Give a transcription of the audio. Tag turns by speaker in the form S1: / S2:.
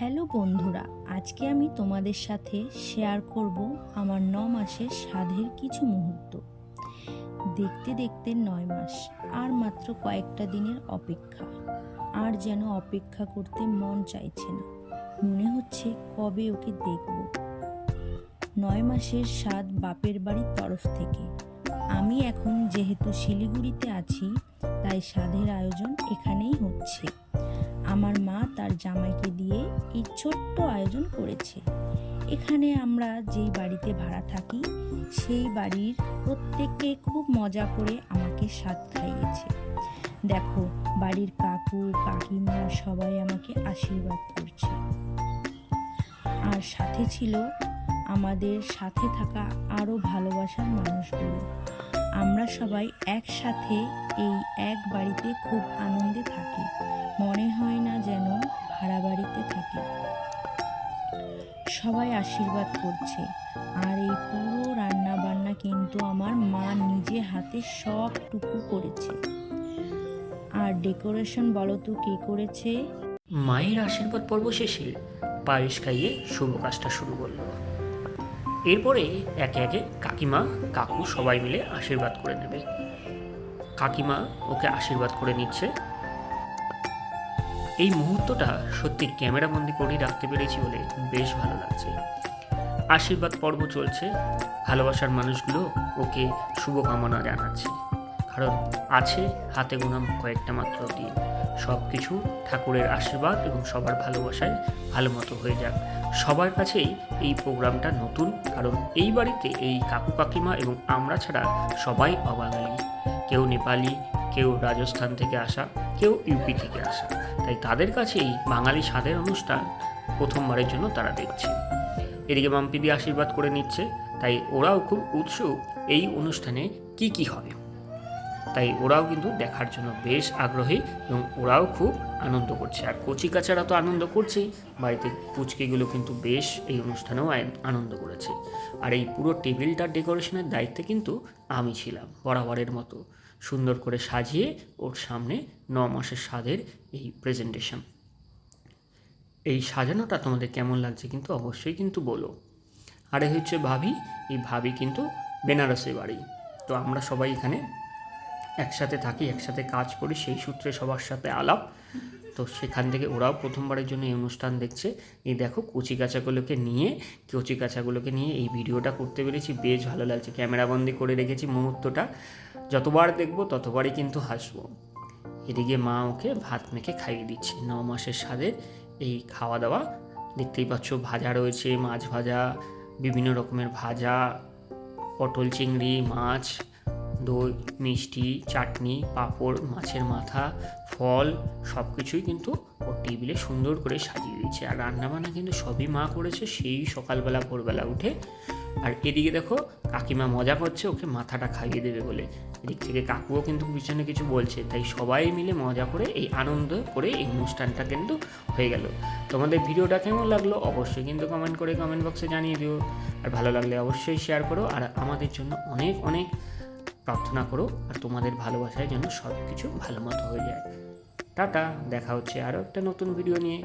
S1: Hello বন্ধুরা, আজকে আমি তোমাদের সাথে শেয়ার করব আমার ন মাসের সাধের কিছু মুহূর্ত। দেখতে দেখতে নয় মাস, আর মাত্র কয়েকটা দিনের অপেক্ষা। আর যেন অপেক্ষা করতে মন চাইছে না। মনে হচ্ছে কবে ওকে দেখব। নয় মাসের স্বাদ বাপের বাড়ির তরফ থেকে। আমি এখন যেহেতু শিলিগুড়িতে আছি, তাই স্বাদের আয়োজন এখানেই হচ্ছে। জামাইকে দিয়ে এই ছোট্ট আয়োজন করেছে। এখানে আমরা যেই বাড়িতে ভাড়া থাকি, সেই বাড়ির প্রত্যেককে খুব মজা করে আমাকে স্বাদ খাইয়েছে। দেখো, বাড়ির কাকু, কাকিমা সবাই আমাকে আশীর্বাদ করছে। আর সাথে ছিল আমাদের সাথে থাকা আরও ভালোবাসার মানুষগুলো। আমরা সবাই একসাথে এই এক বাড়িতে খুব আনন্দে থাকি। মনে হয় না যেন ভাড়া বাড়িতে থাকি। সবাই আশীর্বাদ করছে। আর এই পুরো রান্না বান্না কিন্তু আমার মা নিজে হাতে সবটুকু করেছে। আর ডেকোরেশন বলো তো কে করেছে?
S2: মায়ের আশীর্বাদ পর্ব শেষে পায়েস খাইয়ে শুভ কাজটা শুরু করল এরপরে একে একে কাকিমা, কাকু সবাই মিলে আশীর্বাদ করে নেবে। কাকিমা ওকে আশীর্বাদ করে নিচ্ছে। এই মুহূর্তটা সত্যি ক্যামেরাবন্দি করে রাখতে পেরেছি বলে বেশ ভালো লাগছে। আশীর্বাদ পর্ব চলছে। ভালোবাসার মানুষগুলো ওকে শুভকামনা জানাচ্ছে। কারণ আছে, হাতে গোনা কয়েকটা মাত্র দিন সব কিছু ঠাকুরের আশীর্বাদ এবং সবার ভালোবাসায় ভালো মতো হয়ে যাক। সবার কাছেই এই প্রোগ্রামটা নতুন, কারণ এই বাড়িতে এই কাকু কাকিমা এবং আমরা ছাড়া সবাই অবাঙালি। কেউ নেপালি, কেউ রাজস্থান থেকে আসা, কেউ ইউপি থেকে আসা। তাই তাদের কাছেই বাঙালি স্বাদের অনুষ্ঠান প্রথমবারের জন্য তারা দেখছে। এদিকে মাম্পিদি আশীর্বাদ করে নিচ্ছে, তাই ওরাও খুব উৎসুক এই অনুষ্ঠানে কি কি হবে। তাই ওরাও কিন্তু দেখার জন্য বেশ আগ্রহী এবং ওরাও খুব আনন্দ করছে। আর কচি কাচারা তো আনন্দ করছেই। বাড়িতে পুচকিগুলো কিন্তু বেশ এই অনুষ্ঠানেও আনন্দ করেছে। আর এই পুরো টেবিলটার ডেকোরেশনের দায়িত্বে কিন্তু আমি ছিলাম, বরাবরের মতো। সুন্দর করে সাজিয়ে ওর সামনে ন মাসের স্বাদের এই প্রেজেন্টেশন এই সাজানোটা তোমাদের কেমন লাগছে কিন্তু অবশ্যই কিন্তু বলো। আর হচ্ছে ভাবি, এই ভাবি কিন্তু বেনারসে বাড়ি। তো আমরা সবাই এখানে একসাথে থাকি, একসাথে কাজ করি, সেই সূত্রে সবার সাথে আলাপ। তো সেখান থেকে ওরাও প্রথমবারের জন্য এই অনুষ্ঠান দেখছে। এই দেখো কচি কাচাগুলোকে নিয়ে, কচি কাচাগুলোকে নিয়ে এই ভিডিওটা করতে পেরেছি। বেশ ভালো লাগছে। ক্যামেরাবন্দি করে রেখেছি মুহূর্তটা। যতবার দেখব ততবারই কিন্তু হাসবো। এদিকে মা ওকে ভাত মেখে খাইয়ে দিচ্ছে। ন মাসের স্বাদের এই খাওয়া দাওয়া দেখতেই পাচ্ছ ভাজা রয়েছে, মাছ ভাজা, বিভিন্ন রকমের ভাজা, পটল, চিংড়ি, মাছ। দই, মিষ্টি, চাটনি, পাঁপড়, মাছের মাথা, ফল সব কিছুই কিন্তু ওর টেবিলে সুন্দর করে সাজিয়ে দিয়েছে। আর রান্নাবান্না কিন্তু সবই মা করেছে সেই সকালবেলা, ভোরবেলা উঠে। আর এদিকে দেখো, কাকিমা মজা করছে, ওকে মাথাটা খাইয়ে দেবে বলে। এদিক থেকে কাকুও কিন্তু পিছনে কিছু বলছে, তাই সবাই মিলে মজা করে এই আনন্দ করে এই অনুষ্ঠানটা কিন্তু হয়ে গেল। তোমাদের ভিডিওটা কেমন লাগল অবশ্যই কিন্তু কমেন্ট করে কমেন্ট বক্সে জানিয়ে দিও। আর ভালো লাগলে অবশ্যই শেয়ার করো। আর আমাদের জন্য অনেক অনেক প্রার্থনা করো আর তোমাদের ভালোবাসায় যেন সব কিছু ভালো মতো হয়ে যায়। টাটা, দেখা হচ্ছে আরও একটা নতুন ভিডিও নিয়ে।